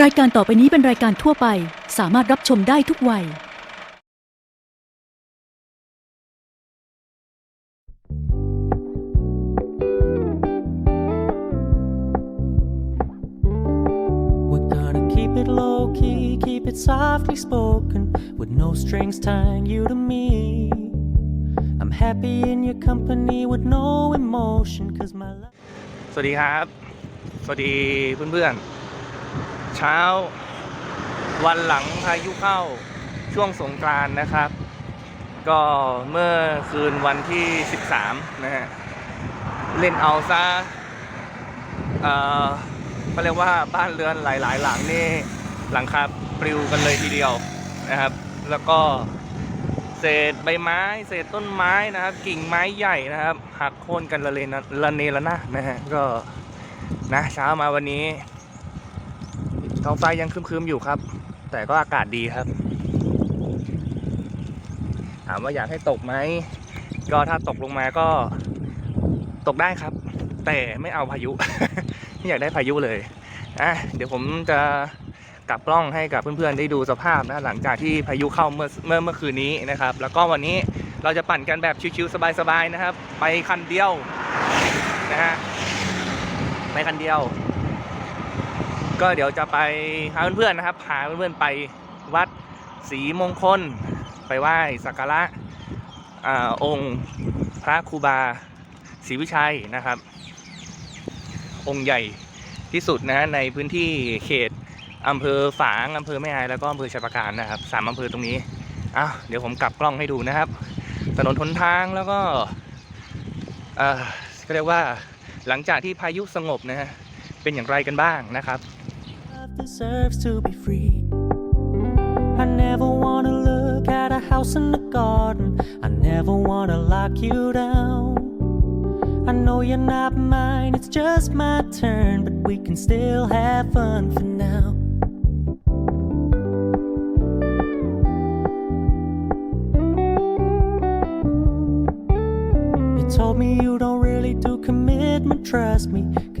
รายการต่อไปนี้เป็นรายการทั่วไป สามารถรับชมได้ทุกวัย We're gonna keep it low key, keep it softly spoken, with no strings tying you to me. I'm happy in your company with no emotion, cause my love. สวัสดีครับ สวัสดีเพื่อนๆ เช้า วันหลังพายุเข้าช่วงสงกรานนะครับ ก็เมื่อคืนวันที่ 13 นะฮะ เล่นเอาซะเอ่อเขาเรียกว่าบ้านเรือนหลาย ๆ หลังนี่หลังคาปลิวกันเลยทีเดียวนะครับ แล้วก็เศษใบไม้ เศษต้นไม้นะครับ กิ่งไม้ใหญ่นะครับหักโค่นกันละเลนละเนระนาดนะฮะก็นะเช้ามาวันนี้ ท้องฟ้ายังครึมๆอยู่ครับ แต่ก็อากาศดีครับ ถามว่าอยากให้ตกไหม ก็ถ้าตกลงมาก็ตกได้ครับ แต่ไม่เอาพายุ ไม่อยากได้พายุเลยอะเดี๋ยวผมจะกลับกล้องให้กับเพื่อนๆได้ดูสภาพนะหลังจากที่พายุเข้าเมื่อเมื่อเมื่อคืนนี้นะครับ แล้วก็วันนี้เราจะปั่นกันแบบชิวๆสบายๆนะครับ ไปคันเดียวนะฮะไปคันเดียว ก็เดี๋ยวจะไปหาเพื่อนๆนะครับพาเพื่อนๆไปวัดศรีมงคล ไปไหว้สักการะอาองค์พระครูบาศรีวิชัยนะครับ องค์ใหญ่ที่สุดนะในพื้นที่เขตอำเภอฝางอำเภอแม่อายแล้วก็อำเภอชัยปราการนะครับสามอำเภอตรงนี้อ้าวเดี๋ยวผมกลับกล้องให้ดูนะครับ ถนนทนทางแล้วก็เอ่อก็เรียกว่าหลังจากที่พายุสงบนะฮะเป็นอย่างไรกันบ้างนะครับ Deserves to be free. I never wanna look at a house in the garden. I never wanna lock you down. I know you're not mine, it's just my turn, but we can still have fun for now. You told me you don't really do commitment, trust me.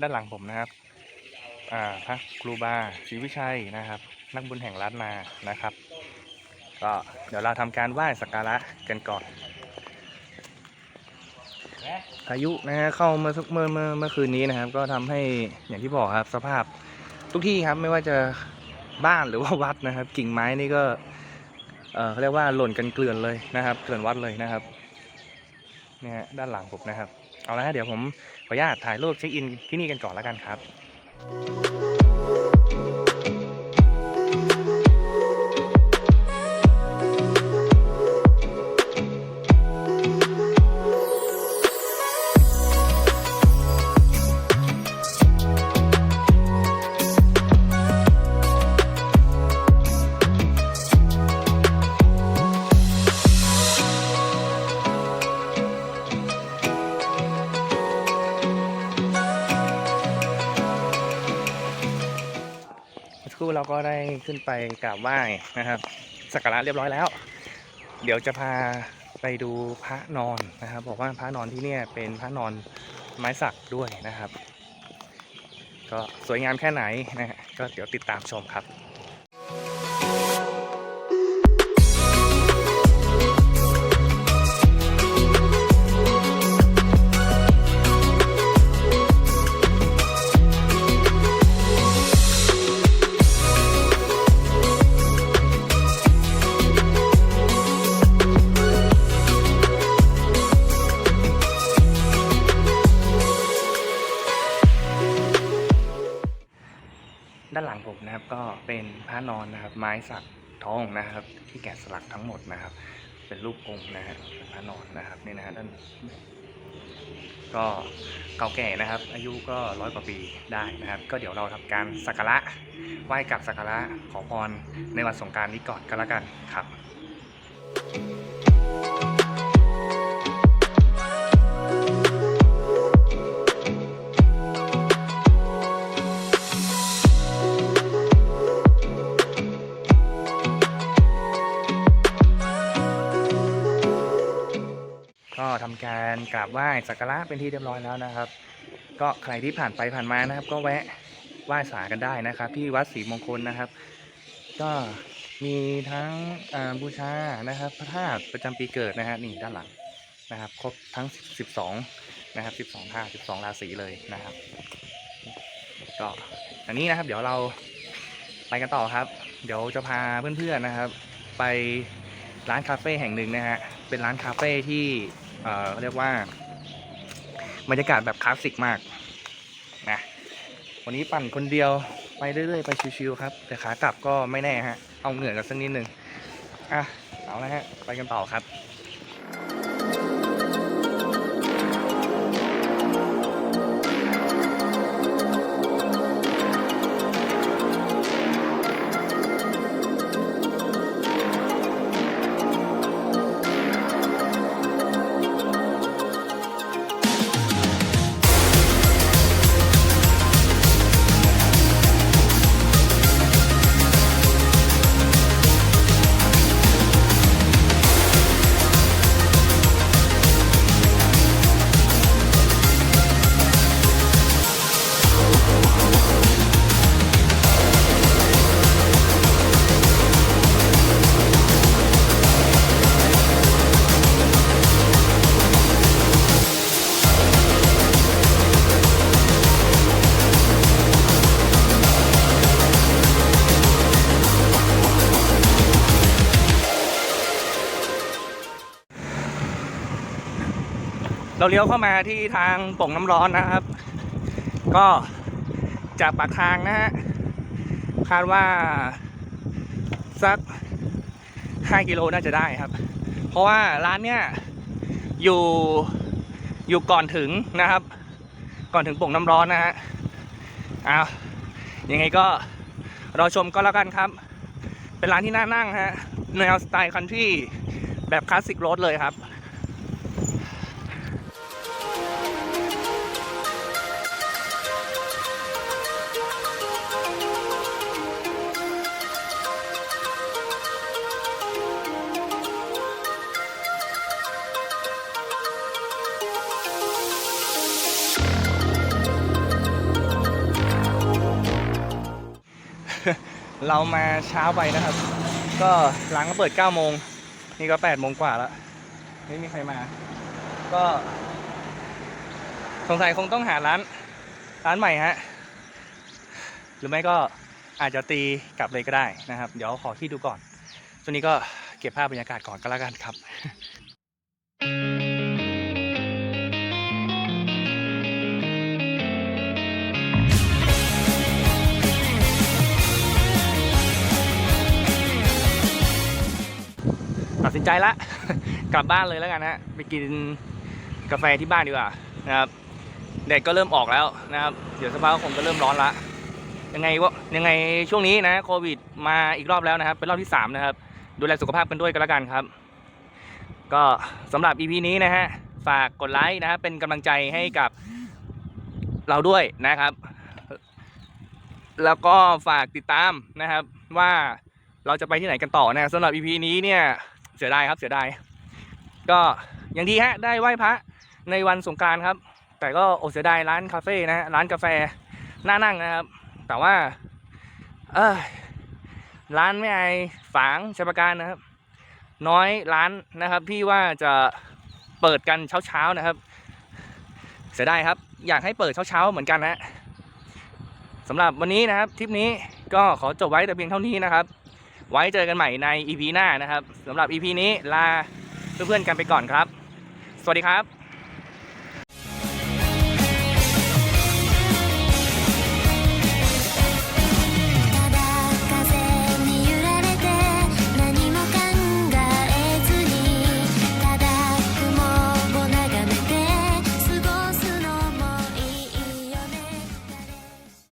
ด้านหลังผมนะครับอ่าพระครูบาศรีวิชัยนะครับ นักบุญแห่งล้านนานะครับ ก็เดี๋ยวเราทำการไหว้สักการะกันก่อนพายุนะฮะเข้าเมื่อเมื่อเมื่อเมื่อคืนนี้นะครับ ก็ทำให้อย่างที่บอกครับสภาพทุกที่ครับไม่ว่าจะบ้านหรือว่าวัดนะครับ กิ่งไม้นี่ก็เออเขาเรียกว่าหล่นกันเกลื่อนเลยนะครับ เกลื่อนวัดเลยนะครับเนี่ยฮะด้านหลังผมนะครับ เอาละฮะเดี๋ยวผมขออนุญาตถ่ายรูปเช็คอินที่นี่กันก่อนแล้วกันครับ ก็ได้ขึ้นไปกราบไหว้นะครับสักการะเรียบร้อยแล้ว เดี๋ยวจะพาไปดูพระนอนนะครับ บอกว่าพระนอนที่เนี่ยเป็นพระนอนไม้สักด้วยนะครับ ก็สวยงามแค่ไหนนะฮะก็เดี๋ยวติดตามชมครับ ผมนะครับก็เป็นพระนอนนะครับ ไม้สักทองนะครับ ที่แกะสลักทั้งหมดนะครับ เป็นรูปองค์นะฮะเป็นพระนอนนะครับนี่นะฮะด้านก็เก่าแก่นะครับ อายุก็ร้อยกว่าปีได้นะครับ ก็เดี๋ยวเราทำการสักการะไหว้กับสักการะขอพรในวันสงการนี้ก่อนก็แล้วกันครับ ทำการกราบไหว้สักการะเป็นที่เรียบร้อยแล้วนะครับ ก็ใครที่ผ่านไปผ่านมานะครับ ก็แวะไหว้สากันได้นะครับ ที่วัดศรีมงคลนะครับ ก็มีทั้งบูชานะครับ พระธาตุประจำปีเกิดนะฮะนี่ด้านหลังนะครับ ครบทั้ง 12 นะครับ 12ธาตุ12 ราศีเลยนะครับ ก็อันนี้นะครับ เดี๋ยวเราไปกันต่อครับ เดี๋ยวจะพาเพื่อนๆนะครับ ไปร้านคาเฟ่แห่งหนึ่งนะฮะ เป็นร้านคาเฟ่ที่ เอ่อเรียกว่าบรรยากาศแบบคลาสสิกมากนะวันนี้ปั่นคนเดียวไปเรื่อยๆไปชิวๆครับ แต่ขากลับก็ไม่แน่ฮะ เอาเหงื่อกันสักนิดหนึ่งอะเอาละฮะ ไปกันต่อครับ เราเลี้ยวเข้ามาที่ทางป่งน้ำร้อนนะครับ ก็จากปากทางนะฮะคาดว่าสัก 5 กิโลน่าจะได้ครับ เพราะว่าร้านเนี้ยอยู่อยู่ก่อนถึงนะครับ ก่อนถึงป่งน้ำร้อนนะฮะอ้าวยังไงก็รอชมก็แล้วกันครับ เป็นร้านที่น่านั่งฮะแนวสไตล์คันทรีแบบคลาสสิกรถเลยครับ เรามาเช้าไปนะครับ ก็ร้านก็เปิด9โมง นี่ก็8โมงกว่าแล้ว ไม่มีใครมา ก็ สงสัยคงต้องหาร้าน ร้านใหม่ฮะ หรือไม่ก็อาจจะตีกลับเลยก็ได้นะครับ เดี๋ยวขอที่ดูก่อนช่วงนี้ก็เก็บภาพบรรยากาศก่อนก็แล้วกันครับ สินใจละ กลับบ้านเลยแล้วกันฮะไปกินกาแฟที่บ้านดีกว่านะครับแดดก็เริ่มออกแล้วนะครับ เดี๋ยวสภาพก็คงจะเริ่มร้อนละยังไงวะยังไงช่วงนี้นะโควิดมาอีกรอบแล้วนะครับ เป็นรอบที่สามนะครับ ดูแลสุขภาพกันด้วยก็แล้วกันครับ ก็สำหรับ EP นี้นะฮะ ฝากกดไลค์นะครับเป็นกำลังใจให้กับเราด้วยนะครับ แล้วก็ฝากติดตามนะครับว่าเราจะไปที่ไหนกันต่อนะสำหรับ EP นี้เนี่ย เสียดายครับเสียดายก็อย่างดีฮะได้ไหว้พระในวันสงการครับ แต่ก็อดเสียดายร้านคาเฟ่นะฮะร้านกาแฟน่านั่งนะครับ แต่ว่าเออร้านไม่ไอฝางชัยประการนะครับ น้อยร้านนะครับที่ว่าจะเปิดกันเช้าๆนะครับ เสียดายครับ อยากให้เปิดเช้าๆเหมือนกันนะสำหรับวันนี้นะครับทริปนี้ก็ขอจบไว้แต่เพียงเท่านี้นะครับ ไว้เจอกันใหม่ใน EP หน้านะครับสำหรับ EP นี้ลาเพื่อนๆกันไปก่อนครับ สวัสดีครับ